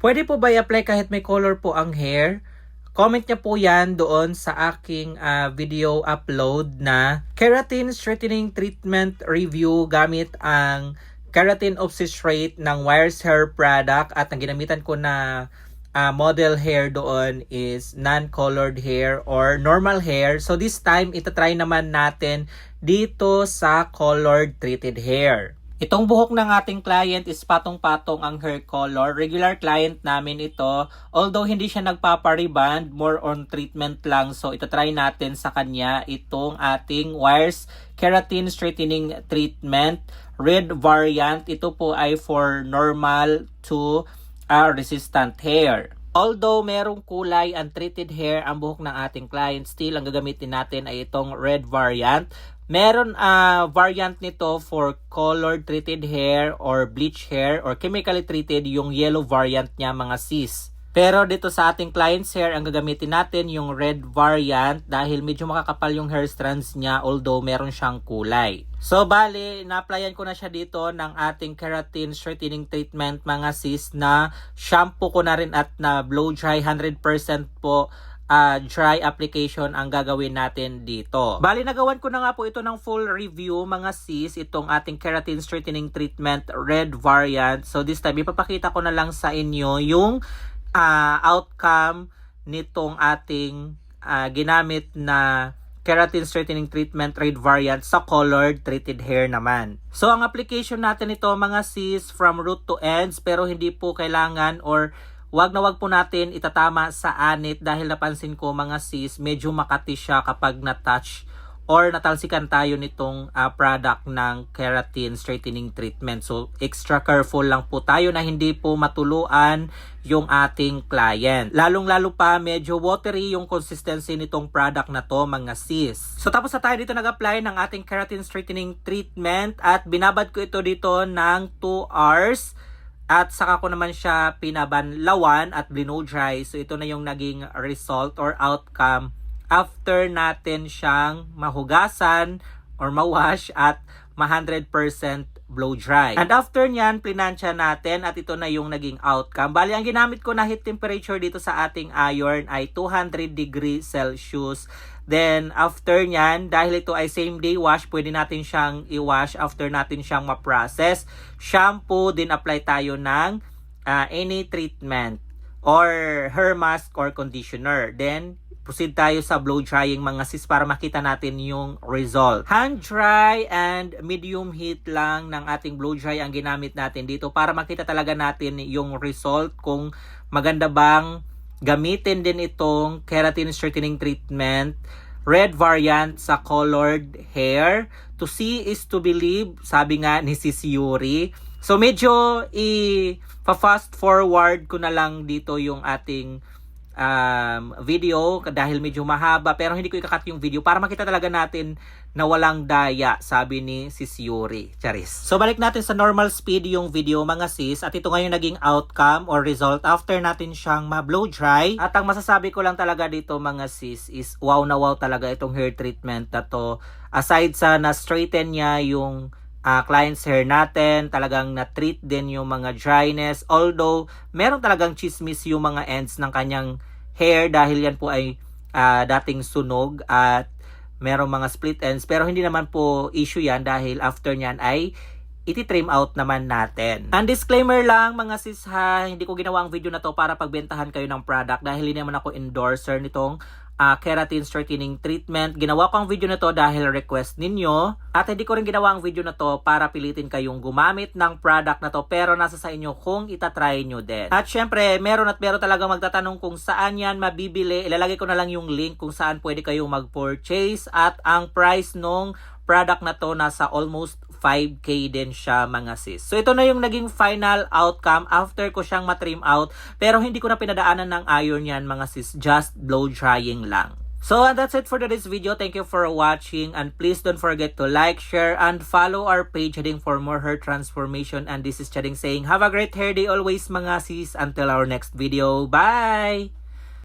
Pwede po ba i-apply kahit may color po ang hair? Comment niya po yan doon sa aking ah, video upload na Keratin Straightening Treatment Review gamit ang Keratin Obsesrate ng Wires Hair Product at ang ginamitan ko na ah, model hair doon is non-colored hair or normal hair. So this time, itatry naman natin dito sa colored treated hair. Itong buhok ng ating client is patong-patong ang hair color. Regular client namin ito. Although hindi siya nagpapariband, more on treatment lang. So ito try natin sa kanya itong ating wires keratin straightening treatment. Red variant. Ito po ay for normal to uh, resistant hair. Although merong kulay untreated hair ang buhok ng ating client, still ang gagamitin natin ay itong red variant. Meron ah variant nito for colored treated hair or bleach hair or chemically treated yung yellow variant niya mga sis. Pero dito sa ating client's hair, ang gagamitin natin yung red variant dahil medyo makakapal yung hair strands niya although meron siyang kulay. So bali, na-applyan ko na siya dito ng ating keratin straightening treatment mga sis na shampoo ko na rin at na blow dry 100% po ah, dry application ang gagawin natin dito. Bali, nagawan ko na nga po ito ng full review mga sis, itong ating keratin straightening treatment red variant. So this time, ipapakita ko na lang sa inyo yung ah, outcome nitong ating ah, ginamit na keratin straightening treatment red variant sa colored treated hair naman. So ang application natin ito mga sis from root to ends pero hindi po kailangan or wag na wag po natin itatama sa anit dahil napansin ko mga sis medyo makati siya kapag na-touch or natalsikan tayo nitong ah, product ng keratin straightening treatment. So, extra careful lang po tayo na hindi po matuluan yung ating client. Lalong-lalo pa, medyo watery yung consistency nitong product na to, mga sis. So, tapos na tayo dito nag-apply ng ating keratin straightening treatment at binabad ko ito dito ng 2 hours. At saka ko naman siya pinabanlawan at blow dry. So ito na yung naging result or outcome after natin siyang mahugasan or mawash at ma 100% blow dry. And after nyan, plinansya natin at ito na yung naging outcome. Bali, ang ginamit ko na heat temperature dito sa ating iron ay 200 degrees Celsius. Then, after nyan, dahil ito ay same day wash, pwede natin siyang i-wash after natin siyang ma-process. Shampoo, din apply tayo ng ah, any treatment or hair mask or conditioner. Then, proceed tayo sa blow drying mga sis para makita natin yung result. Hand dry and medium heat lang ng ating blow dry ang ginamit natin dito para makita talaga natin yung result kung maganda bang gamitin din itong keratin straightening treatment red variant sa colored hair. To see is to believe, sabi nga ni Sis Yuri. So medyo i-fast forward ko na lang dito yung ating um, video dahil medyo mahaba pero hindi ko ikakat yung video para makita talaga natin na walang daya sabi ni Sis Yuri. Charis. So balik natin sa normal speed yung video mga sis at ito ngayon naging outcome or result after natin siyang ma-blow dry. At ang masasabi ko lang talaga dito mga sis is wow na wow talaga itong hair treatment na to. Aside sa na-straighten niya yung ah, client's hair natin, talagang na-treat din yung mga dryness. Although, meron talagang chismis yung mga ends ng kanyang hair dahil yan po ay ah, dating sunog at merong mga split ends. Pero hindi naman po issue yan dahil after nyan ay iti-trim out naman natin. Ang disclaimer lang mga sis ha, hindi ko ginawa ang video na to para pagbentahan kayo ng product dahil hindi naman ako endorser nitong ah, keratin straightening treatment. Ginawa ko ang video na to dahil request ninyo. At hindi ko rin ginawa ang video na to para pilitin kayong gumamit ng product na to pero nasa sa inyo kung itatry nyo din. At syempre, meron at meron talaga magtatanong kung saan yan mabibili. Ilalagay ko na lang yung link kung saan pwede kayong mag-purchase at ang price nung product na to nasa almost 5k din siya mga sis. So ito na yung naging final outcome after ko siyang matrim out pero hindi ko na pinadaanan ng iron yan mga sis. Just blow drying lang. So and that's it for today's video. Thank you for watching and please don't forget to like, share, and follow our page heading for more hair transformation. And this is Chading saying have a great hair day always mga sis until our next video. Bye!